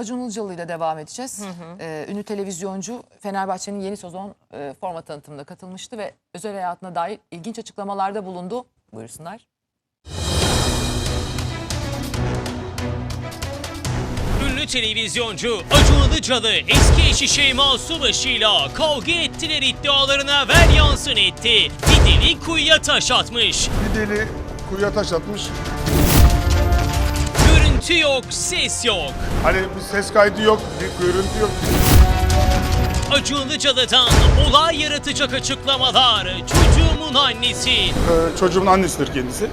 Acun Ilıcalı ile devam edeceğiz. Ee, ünlü televizyoncu Fenerbahçe'nin yeni sezon e, forma tanıtımına katılmıştı ve özel hayatına dair ilginç açıklamalarda bulundu. Buyursunlar. Ünlü televizyoncu Acun Ilıcalı eski eşi Şeyma Subaşı'yla kavga ettiler iddialarına ver yansın etti. Bir deli kuyuya taş atmış. Bir deli kuyuya taş atmış. Görüntü yok, ses yok. Hani bir ses kaydı yok, bir görüntü yok. Acun Ilıcalı'dan olay yaratacak açıklamalar. Çocuğumun annesi. Ee, çocuğumun annesidir kendisi.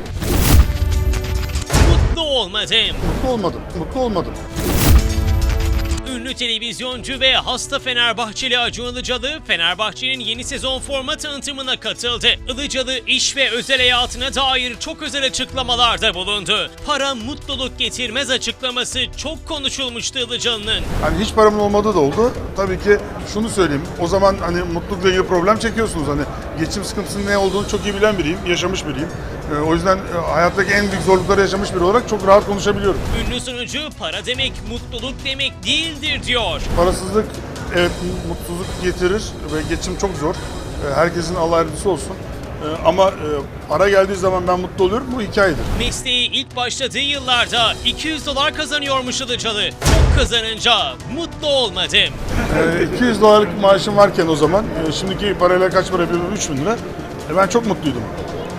Mutlu olmadım. Mutlu olmadım, mutlu olmadım. Ünlü televizyoncu ve hasta Fenerbahçeli Acun Ilıcalı, Fenerbahçe'nin yeni sezon forma tanıtımına katıldı. Ilıcalı iş ve özel hayatına dair çok özel açıklamalarda bulundu. Para mutluluk getirmez açıklaması çok konuşulmuştu Ilıcalı'nın. Hani hiç paramın olmadığı da oldu. Tabii ki şunu söyleyeyim. O zaman hani mutlulukla ilgili problem çekiyorsunuz. Hani geçim sıkıntısının ne olduğunu çok iyi bilen biriyim, yaşamış biriyim. Ee, o yüzden e, hayattaki en büyük zorlukları yaşamış biri olarak çok rahat konuşabiliyorum. Ünlü sunucu para demek mutluluk demek değildir diyor. Parasızlık evet mutsuzluk getirir ve geçim çok zor. Ee, Herkesin Allah yardımcısı olsun. Ee, Ama e, para geldiği zaman ben mutlu oluyorum. Bu hikayedir. Mesleği ilk başladığı yıllarda 200 dolar kazanıyormuş Ilıcalı. Çok kazanınca mutlu olmadım. Ee, 200 dolarlık maaşım varken o zaman, e, şimdiki parayla kaç para yapıyor? 3000 lira. E, Ben çok mutluydum.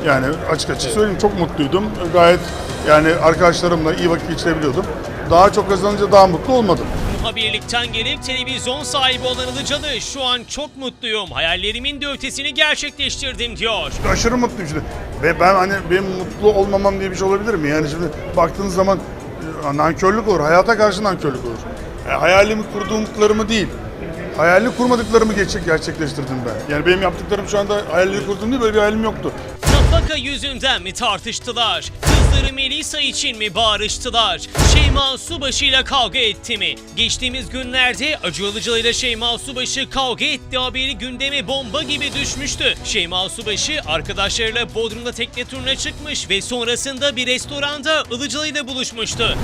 Yani açık açık söyleyeyim çok mutluydum. Gayet yani arkadaşlarımla iyi vakit geçirebiliyordum. Daha çok kazanınca daha mutlu olmadım. Muhabirlikten gelip televizyon sahibi olan Ilıcalı şu an çok mutluyum. Hayallerimin de ötesini gerçekleştirdim diyor. Aşırı mutluyum şimdi. Ve ben hani benim mutlu olmamam diye bir şey olabilir mi? Yani şimdi baktığınız zaman e, nankörlük olur. Hayata karşı nankörlük olur. E, hayalimi kurduğumlarımı değil. Hayalini kurmadıklarımı gerçek, gerçekleştirdim ben. Yani benim yaptıklarım şu anda hayalleri kurduğum değil, böyle bir hayalim yoktu. Nafaka yüzünden mi tartıştılar? Kızları Melisa için mi bağırıştılar? Şeyma Subaşı ile kavga etti mi? Geçtiğimiz günlerde Acı Ilıcalı ile Şeyma Subaşı kavga etti haberi gündeme bomba gibi düşmüştü. Şeyma Subaşı arkadaşlarıyla Bodrum'da tekne turuna çıkmış ve sonrasında bir restoranda Ilıcalı ile buluşmuştu.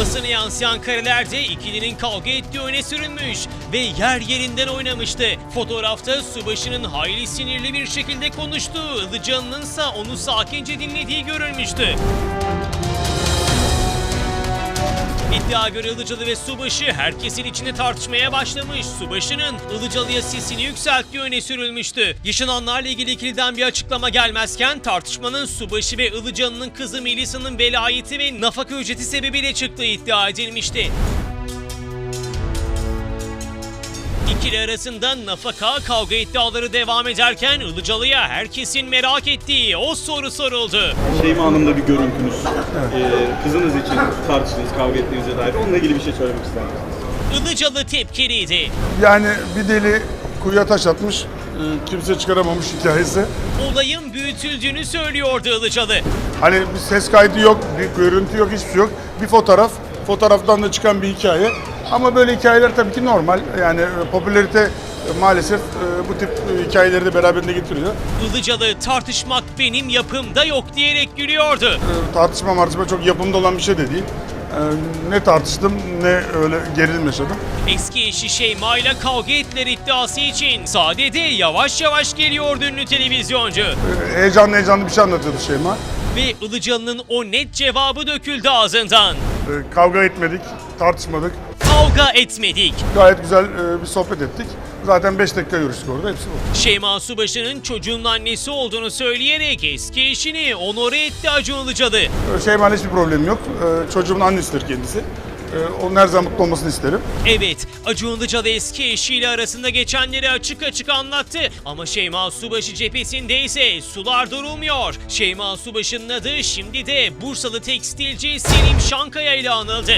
Basına yansıyan karelerde ikilinin kavga ettiği öne sürülmüş ve yer yerinden oynamıştı. Fotoğrafta subaşının hayli sinirli bir şekilde konuştuğu, Ilıcalı'nın ise onu sakince dinlediği görülmüştü. İddia göre Ilıcalı ve Subaşı herkesin içinde tartışmaya başlamış. Subaşı'nın Ilıcalı'ya sesini yükselttiği öne sürülmüştü. Yaşananlarla ilgili ikiliden bir açıklama gelmezken tartışmanın Subaşı ve Ilıcalı'nın kızı Melisa'nın velayeti ve nafaka ücreti sebebiyle çıktığı iddia edilmişti. İkili arasında nafaka kavga iddiaları devam ederken Ilıcalı'ya herkesin merak ettiği o soru soruldu. Şeyma Hanım'da bir görüntünüz. Ee, kızınız için tartıştınız, kavga ettiğinize dair. Onunla ilgili bir şey söylemek ister misiniz? Ilıcalı tepkiliydi. Yani bir deli kuyuya taş atmış, e, kimse çıkaramamış hikayesi. Olayın büyütüldüğünü söylüyordu Ilıcalı. Hani bir ses kaydı yok, bir görüntü yok, hiçbir şey yok. Bir fotoğraf, fotoğraftan da çıkan bir hikaye. Ama böyle hikayeler tabii ki normal. Yani e, popülarite e, maalesef e, bu tip hikayeleri de beraberinde getiriyor. Ilıcalı tartışmak benim yapımda yok diyerek gülüyordu. Tartışma martışma çok yapımda olan bir şey de değil. Ne tartıştım ne öyle gerilim yaşadım. Eski eşi Şeyma ile kavga ettiler iddiası için sadede yavaş yavaş geliyordu ünlü televizyoncu. Heyecanlı heyecanlı bir şey anlatıyordu Şeyma. Ve Ilıcalı'nın o net cevabı döküldü ağzından. Kavga etmedik, tartışmadık. Kavga etmedik. Gayet güzel e, bir sohbet ettik. Zaten 5 dakika görüştük orada, hepsi bu. Şeyma Subaşı'nın çocuğun annesi olduğunu söyleyerek eski eşini onore etti Acun Ilıcalı. E, Şeyma'nın hiçbir problemi yok. E, Çocuğumun annesidir kendisi. Onun her zaman mutlu olmasını isterim. Evet, Acun Ilıcalı eski eşiyle arasında geçenleri açık açık anlattı. Ama Şeyma Subaşı cephesinde ise sular durulmuyor. Şeyma Subaşı'nın adı şimdi de Bursalı tekstilci Selim Şankaya ile anıldı.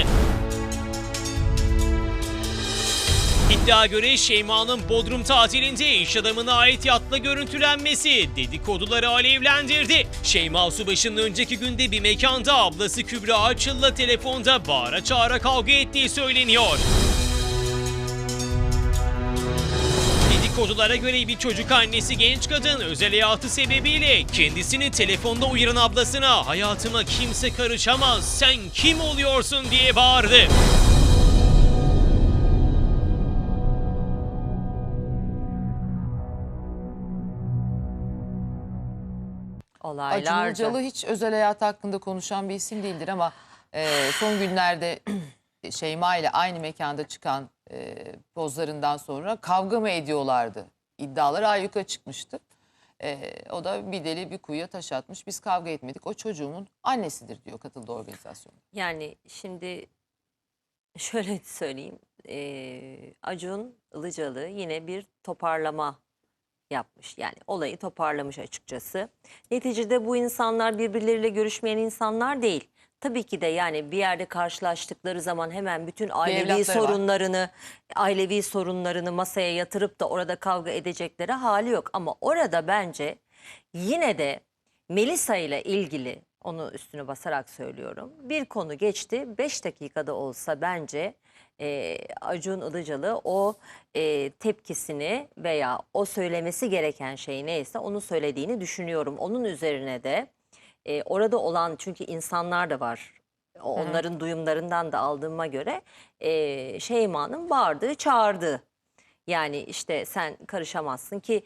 İddia göre Şeyma'nın Bodrum tatilinde iş adamına ait yatla görüntülenmesi dedikoduları alevlendirdi. Şeyma Subaşı'nın önceki günde bir mekanda ablası Kübra Açıl'la telefonda bağıra çağıra kavga ettiği söyleniyor. Dedikodulara göre bir çocuk annesi genç kadın özel hayatı sebebiyle kendisini telefonda uyaran ablasına hayatıma kimse karışamaz sen kim oluyorsun diye bağırdı. Acun Olaylarca. Ilıcalı hiç özel hayatı hakkında konuşan bir isim değildir ama e, son günlerde Şeyma ile aynı mekanda çıkan e, pozlarından sonra kavga mı ediyorlardı? İddialar ayyuka çıkmıştı. E, o da bir deli bir kuyuya taş atmış. Biz kavga etmedik. O çocuğumun annesidir diyor katıldığı organizasyon. Yani şimdi şöyle söyleyeyim. Eee, Acun Ilıcalı yine bir toparlama yapmış. Yani olayı toparlamış açıkçası. Neticede bu insanlar birbirleriyle görüşmeyen insanlar değil. Tabii ki de yani bir yerde karşılaştıkları zaman hemen bütün ailevi evlatları var. sorunlarını, ailevi sorunlarını masaya yatırıp da orada kavga edecekleri hali yok. Ama orada bence yine de Melisa ile ilgili onu üstüne basarak söylüyorum. Bir konu geçti. 5 dakikada olsa bence e, Acun Ilıcalı o e, tepkisini veya o söylemesi gereken şey neyse onu söylediğini düşünüyorum. Onun üzerine de e, orada olan çünkü insanlar da var. O- Onların duyumlarından da aldığıma göre e, Şeyma'nın bağırdığı, çağırdığı. Yani işte sen karışamazsın ki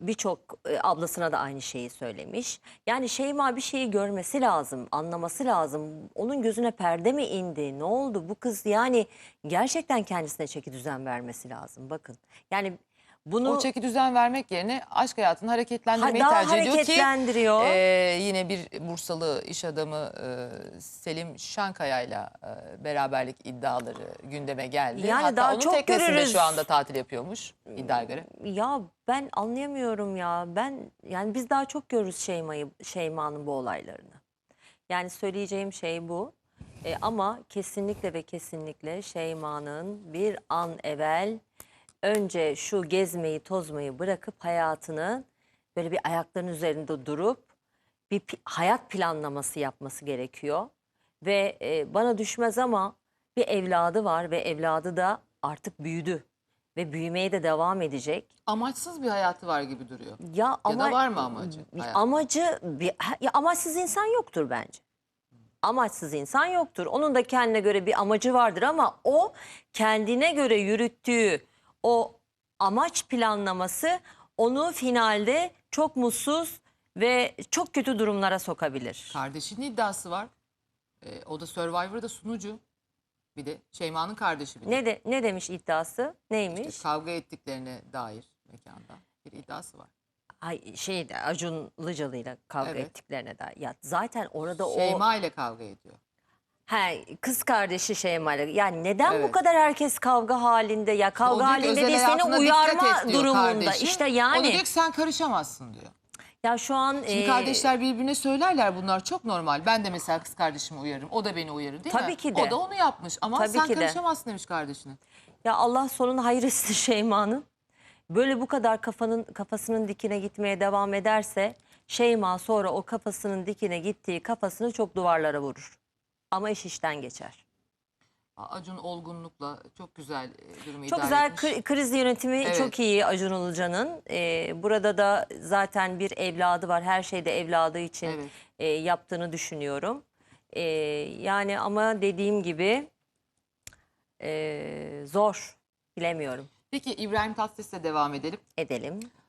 birçok e, ablasına da aynı şeyi söylemiş. Yani Şeyma bir şeyi görmesi lazım, anlaması lazım. Onun gözüne perde mi indi? Ne oldu? Bu kız yani gerçekten kendisine çeki düzen vermesi lazım. Bakın. Yani bunu O çeki düzen vermek yerine aşk hayatını hareketlendirmeyi Ha, tercih ediyor ki hareketlendiriyor. e, yine bir Bursalı iş adamı e, Selim Şankaya'yla e, beraberlik iddiaları gündeme geldi. Yani Hatta daha onun çok teknesinde görürüz. şu anda tatil yapıyormuş iddiaya göre. Ya ben anlayamıyorum ya. Ben yani biz daha çok görürüz Şeyma'yı Şeyma'nın bu olaylarını. Yani söyleyeceğim şey bu. E, ama kesinlikle ve kesinlikle Şeyma'nın bir an evvel önce şu gezmeyi tozmayı bırakıp hayatını böyle bir ayaklarının üzerinde durup bir hayat planlaması yapması gerekiyor. Ve e, bana düşmez ama bir evladı var ve evladı da artık büyüdü ve büyümeye de devam edecek. Amaçsız bir hayatı var gibi duruyor. Ya ama da var mı amacı hayatta? Amacı bir ya amaçsız insan yoktur bence. Amaçsız insan yoktur. Onun da kendine göre bir amacı vardır ama o kendine göre yürüttüğü o amaç planlaması onu finalde çok mutsuz ve çok kötü durumlara sokabilir. Kardeşinin iddiası var. E, o da Survivor'da sunucu. Bir de Şeyma'nın kardeşi bir de. Ne de ne demiş iddiası? Neymiş? İşte kavga ettiklerine dair mekanda bir iddiası var. Ay şeyde Acun Ilıcalı'yla kavga Evet. ettiklerine dair. Ya zaten orada o Şeyma ile kavga ediyor. He, kız kardeşi Şeyma ile. Yani neden bu Evet. kadar herkes kavga halinde? Ya O kavga diyor ki, halinde "Özel değil hayatına seni uyarma et," diyor durumunda. kardeşi. İşte O da yani diyor ki sen karışamazsın diyor. ya şu an Şimdi e, kardeşler birbirine söylerler bunlar çok normal. Ben de mesela kız kardeşimi uyarırım. O da beni uyarır değil mi? Tabii ki de. O da onu yapmış ama Tabii sen ki de. karışamazsın demiş kardeşine. ya Allah sonunu hayır etsin Şeyma'nın. Böyle bu kadar kafanın kafasının dikine gitmeye devam ederse Şeyma sonra o kafasının dikine gittiği kafasını çok duvarlara vurur. Ama iş işten geçer. Acun olgunlukla çok güzel e, durumu Çok idare güzel etmiş. kri- kriz yönetimi Evet. çok iyi Acun Ilıcan'ın. Ee, burada da zaten bir evladı var. Her şeyde evladı için Evet. e, yaptığını düşünüyorum. Ee, yani ama dediğim gibi e, zor. Bilemiyorum. Peki İbrahim Tatlıses'le devam edelim. Edelim.